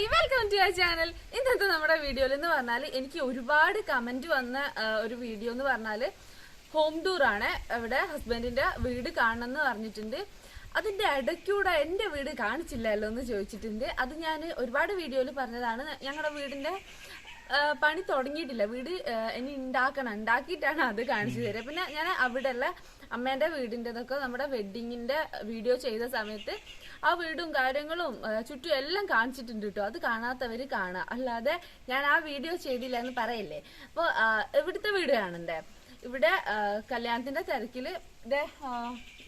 Hi welcome to your channel ഇന്നത്തെ നമ്മുടെ വീഡിയോയിൽ എന്ന് പറഞ്ഞാൽ എനിക്ക് ഒരുപാട് കമന്റ് വന്ന ഒരു വീഡിയോ എന്ന് പറഞ്ഞാൽ ഹോം ടൂർ ആണ്. ഇവിടെ ഹസ്ബൻഡിന്റെ വീട് കാണണം എന്ന് പറഞ്ഞിട്ടുണ്ട്. അതിന്റെ ഇടയ്ക്കൂടെ എന്റെ വീട് കാണിച്ചില്ലല്ലോ എന്ന് ചോദിച്ചിട്ടുണ്ട്. അത് ഞാൻ ഒരുപാട് വീഡിയോയിൽ പറഞ്ഞതാണ്. ഞങ്ങളുടെ വീടിന്റെ പണി തുടങ്ങിയിട്ടില്ല. വീട് ഇനി ഉണ്ടാക്കണം ഉണ്ടാക്കിയിട്ടാണ് അത് കാണിച്ചു തരിക പിന്നെ ഞാൻ അവിടെയുള്ള അമ്മേന്റെ വീടിന്റെതൊക്കെ നമ്മുടെ വെഡിങ്ങിന്റെ വീഡിയോ ചെയ്ത സമയത്ത് ആ വീടും കാര്യങ്ങളും ചുറ്റും എല്ലാം കാണിച്ചിട്ടുണ്ട് കേട്ടോ. അത് കാണാത്തവര് കാണുക അല്ലാതെ ഞാൻ ആ വീഡിയോ ചെയ്തില്ല എന്ന് പറയില്ലേ? അപ്പോൾ ഇവിടുത്തെ വീട് ഇവിടെ കല്യാണത്തിന്റെ തിരക്കിൽ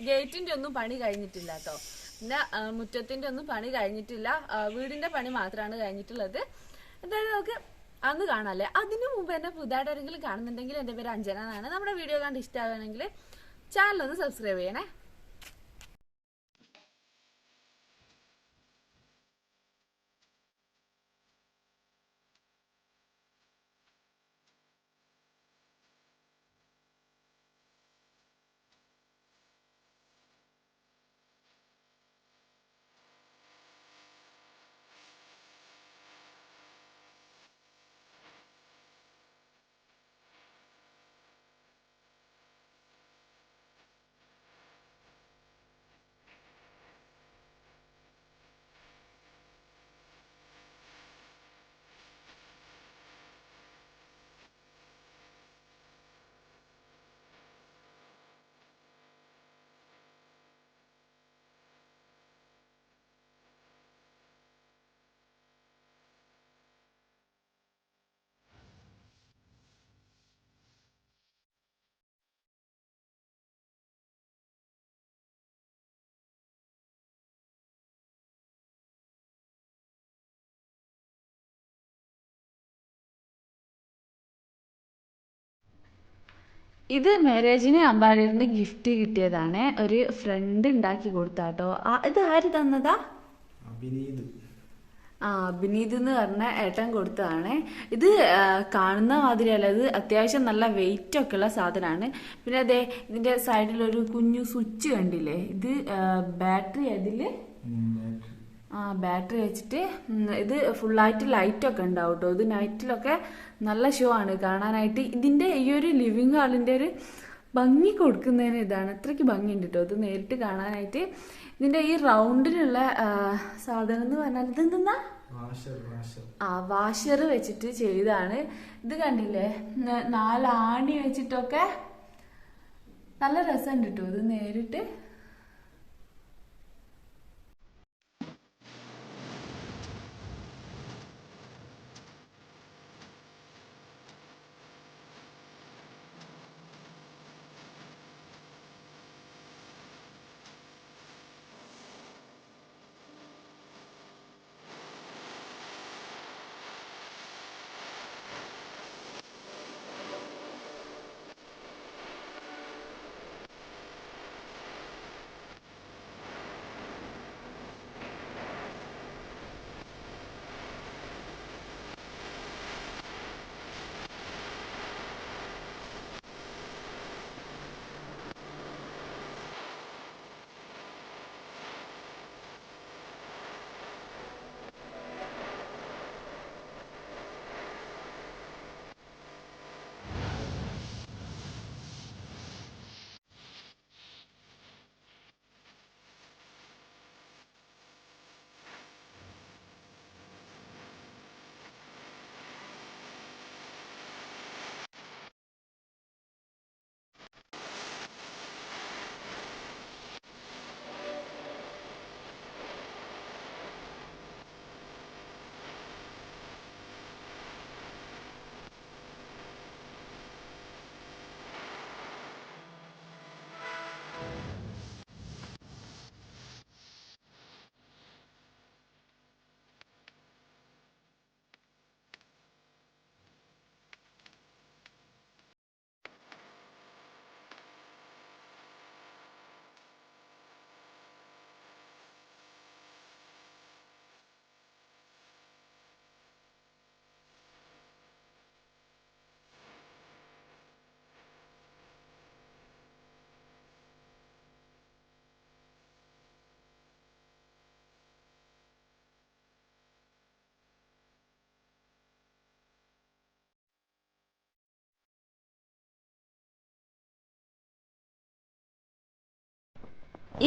ഗേറ്റിന്റെ ഒന്നും പണി കഴിഞ്ഞിട്ടില്ല കേട്ടോ. പിന്നെ മുറ്റത്തിന്റെ ഒന്നും പണി കഴിഞ്ഞിട്ടില്ല. വീടിന്റെ പണി മാത്രമാണ് കഴിഞ്ഞിട്ടുള്ളത്. എന്തായാലും നമുക്ക് അന്ന് കാണാല്ലേ? അതിനു മുമ്പ് എന്നെ പുതുതായിട്ട് ആരെങ്കിലും കാണുന്നുണ്ടെങ്കിൽ എന്റെ പേര് അഞ്ജന എന്നാണ്. നമ്മുടെ വീഡിയോ കണ്ട് ഇഷ്ടമാണെങ്കിൽ ചാനൽ ഒന്ന് സബ്സ്ക്രൈബ് ചെയ്യണേ. ഇത് മാരേജിന് അമ്പാടിയുടെ ഗിഫ്റ്റ് കിട്ടിയതാണ്. ഒരു ഫ്രണ്ട് ഉണ്ടാക്കി കൊടുത്താട്ടോ. ആ ഇത് ആര് തന്നതാ? അഭിനീത്. ആ അഭിനീത് എന്ന് പറഞ്ഞ ഏട്ടൻ കൊടുത്തതാണ്. ഇത് കാണുന്ന മാതിരിയല്ല. ഇത് അത്യാവശ്യം നല്ല വെയിറ്റ് ഒക്കെ ഉള്ള സാധനമാണ് പിന്നെ അതെ ഇതിന്റെ സൈഡിൽ ഒരു കുഞ്ഞു സ്വിച്ച് കണ്ടില്ലേ? ഇത് ബാറ്ററി അതിൽ ബാറ്ററി വെച്ചിട്ട് ഇത് ഫുള്ളായിട്ട് ലൈറ്റൊക്കെ ഉണ്ടാവും കേട്ടോ ഇത് നൈറ്റിലൊക്കെ നല്ല ഷോ ആണ്. കാണാനായിട്ട് ഇതിന്റെ ഈ ഒരു ലിവിങ് ഹാളിന്റെ ഒരു ഭംഗി കൊടുക്കുന്നതിന് ഇതാണ്. അത്രയ്ക്ക് ഭംഗിയുണ്ട് കേട്ടോ ഇത് നേരിട്ട് കാണാനായിട്ട് ഇതിന്റെ ഈ റൗണ്ടിനുള്ള സാധനം എന്ന് പറഞ്ഞാൽ ഇത് എന്തെന്നാ? വാഷർ ആ വാഷർ വെച്ചിട്ട് ചെയ്താണ് ഇത് കണ്ടില്ലേ? നാലാണി വെച്ചിട്ടൊക്കെ നല്ല രസമുണ്ട് കേട്ടോ ഇത് നേരിട്ട്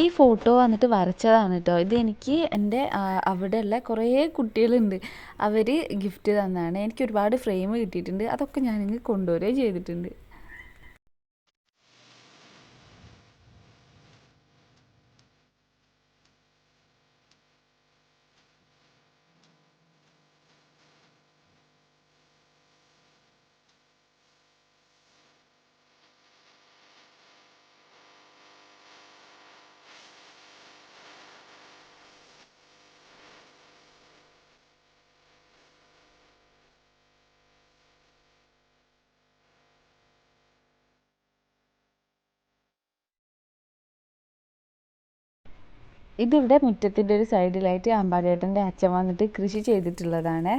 ഈ ഫോട്ടോ വന്നിട്ട് വരച്ചതാണ് കേട്ടോ ഇത് എനിക്ക് എന്റെ അവിടെയുള്ള കുറേ കുട്ടികളുണ്ട്. അവർ ഗിഫ്റ്റ് തന്നതാണ് എനിക്ക് ഒരുപാട് ഫ്രെയിം കിട്ടിയിട്ടുണ്ട്. അതൊക്കെ ഞാനിങ്ങ് കൊണ്ടുവരികയും ചെയ്തിട്ടുണ്ട്. ഇതിവിടെ മുറ്റത്തിന്റെ ഒരു സൈഡിലായിട്ട് അമ്പാടിയേട്ടന്റെ അച്ഛൻ വന്നിട്ട് കൃഷി ചെയ്തിട്ടുള്ളതാണ്.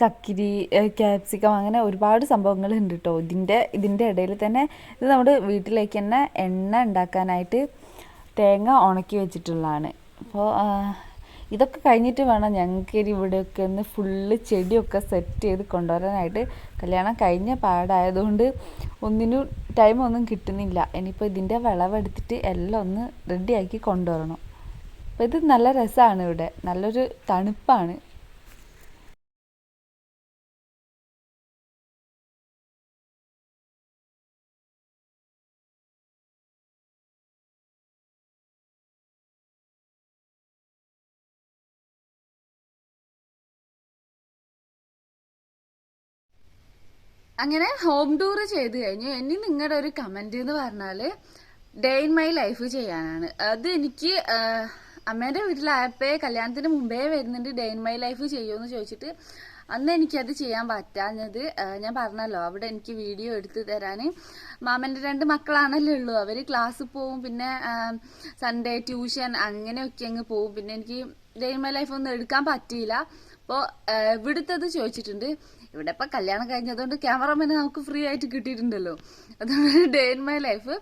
കക്കിരി ക്യാപ്സിക്കം അങ്ങനെ ഒരുപാട് സംഭവങ്ങൾ ഉണ്ട് കേട്ടോ ഇതിന്റെ ഇതിന്റെ ഇടയിൽ തന്നെ ഇത് നമ്മുടെ വീട്ടിലേക്ക് തന്നെ എണ്ണ ഉണ്ടാക്കാനായിട്ട് തേങ്ങ ഉണക്കി വെച്ചിട്ടുള്ളതാണ്. അപ്പോൾ ഇതൊക്കെ കഴിഞ്ഞിട്ട് വേണം ഞങ്ങൾക്ക് ഇവിടെയൊക്കെ ഒന്ന് ഫുള്ള് ചെടിയൊക്കെ സെറ്റ് ചെയ്ത് കൊണ്ടുവരാനായിട്ട്. കല്യാണം കഴിഞ്ഞ പാടായതുകൊണ്ട് ഒന്നിനും ടൈമൊന്നും കിട്ടുന്നില്ല. ഇനിയിപ്പോൾ ഇതിന്റെ വിളവെടുത്തിട്ട് എല്ലാം ഒന്ന് റെഡിയാക്കി കൊണ്ടുവരണം. അപ്പോൾ ഇത് നല്ല രസമാണ് ഇവിടെ. നല്ലൊരു തണുപ്പാണ്. അങ്ങനെ ഹോം ടൂർ ചെയ്ത് കഴിഞ്ഞു. ഇനി നിങ്ങളുടെ ഒരു കമന്റ് എന്ന് പറഞ്ഞാൽ ഡേ ഇൻ മൈ ലൈഫ് ചെയ്യാനാണ്. അത് എനിക്ക് ആഹ്, അമ്മേന്റെ വീട്ടിലായപ്പോ കല്യാണത്തിന് മുമ്പേ വരുന്നുണ്ട് ഡേ ഇൻ മൈ ലൈഫ് ചെയ്യുമെന്ന് ചോദിച്ചിട്ട് അന്ന് എനിക്കത് ചെയ്യാൻ പറ്റാഞ്ഞത് ഞാൻ പറഞ്ഞല്ലോ അവിടെ എനിക്ക് വീഡിയോ എടുത്തു തരാൻ മാമന്റെ രണ്ട് മക്കളാണല്ലേ ഉള്ളൂ അവർ ക്ലാസ്സിൽ പോവും പിന്നെ സൺഡേ ട്യൂഷൻ അങ്ങനെയൊക്കെ അങ്ങ് പോവും. പിന്നെ എനിക്ക് ഡേ ഇൻ മൈ ലൈഫ് ഒന്നും എടുക്കാൻ പറ്റിയില്ല. അപ്പോൾ ഇവിടുത്തത് ചോദിച്ചിട്ടുണ്ട്. ഇവിടെ ഇപ്പൊ കല്യാണം കഴിഞ്ഞതുകൊണ്ട് ക്യാമറമാനെ നമുക്ക് ഫ്രീ ആയിട്ട് കിട്ടിയിട്ടുണ്ടല്ലോ. അതുകൊണ്ട് ഡേ ഇൻ മൈ ലൈഫ്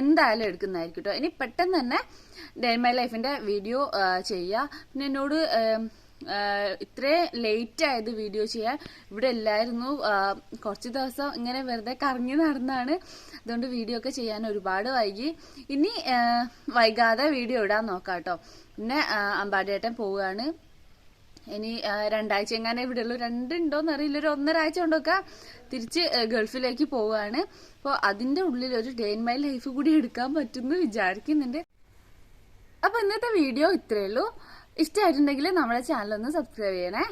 എന്തായാലും എടുക്കുന്നതായിരിക്കും കേട്ടോ ഇനി പെട്ടെന്ന് തന്നെ ഡേ മൈ ലൈഫിന്റെ വീഡിയോ ചെയ്യുക പിന്നെ എന്നോട് ഇത്രേ ലേറ്റ് ആയത് വീഡിയോ ചെയ്യാൻ. ഇവിടെ എല്ലായിരുന്നു കുറച്ച് ദിവസം ഇങ്ങനെ വെറുതെ കറങ്ങി നടന്നാണ്. അതുകൊണ്ട് വീഡിയോ ഒക്കെ ചെയ്യാൻ ഒരുപാട് വൈകി. ഇനി വൈകാതെ വീഡിയോ ഇടാൻ നോക്കാം കേട്ടോ പിന്നെ അമ്പാടിയേട്ടൻ പോവുകയാണ്. ഇനി രണ്ടാഴ്ച എങ്ങനെ ഇവിടെ ഉള്ളൂ രണ്ടുണ്ടോന്ന് അറിയില്ല ഒരു ഒന്നരാഴ്ച കൊണ്ടൊക്കെ തിരിച്ച് ഗൾഫിലേക്ക് പോവുകയാണ് അപ്പോൾ അതിന്റെ ഉള്ളിൽ ഒരു ഡേ ഇൻ മൈ ലൈഫ് കൂടി എടുക്കാൻ പറ്റുമെന്ന് വിചാരിക്കുന്നുണ്ട്. അപ്പോൾ ഇന്നത്തെ വീഡിയോ ഇത്രയേ ഉള്ളൂ. ഇഷ്ടമായിട്ടുണ്ടെങ്കിൽ നമ്മുടെ ചാനൽ ഒന്ന് സബ്സ്ക്രൈബ് ചെയ്യണേ.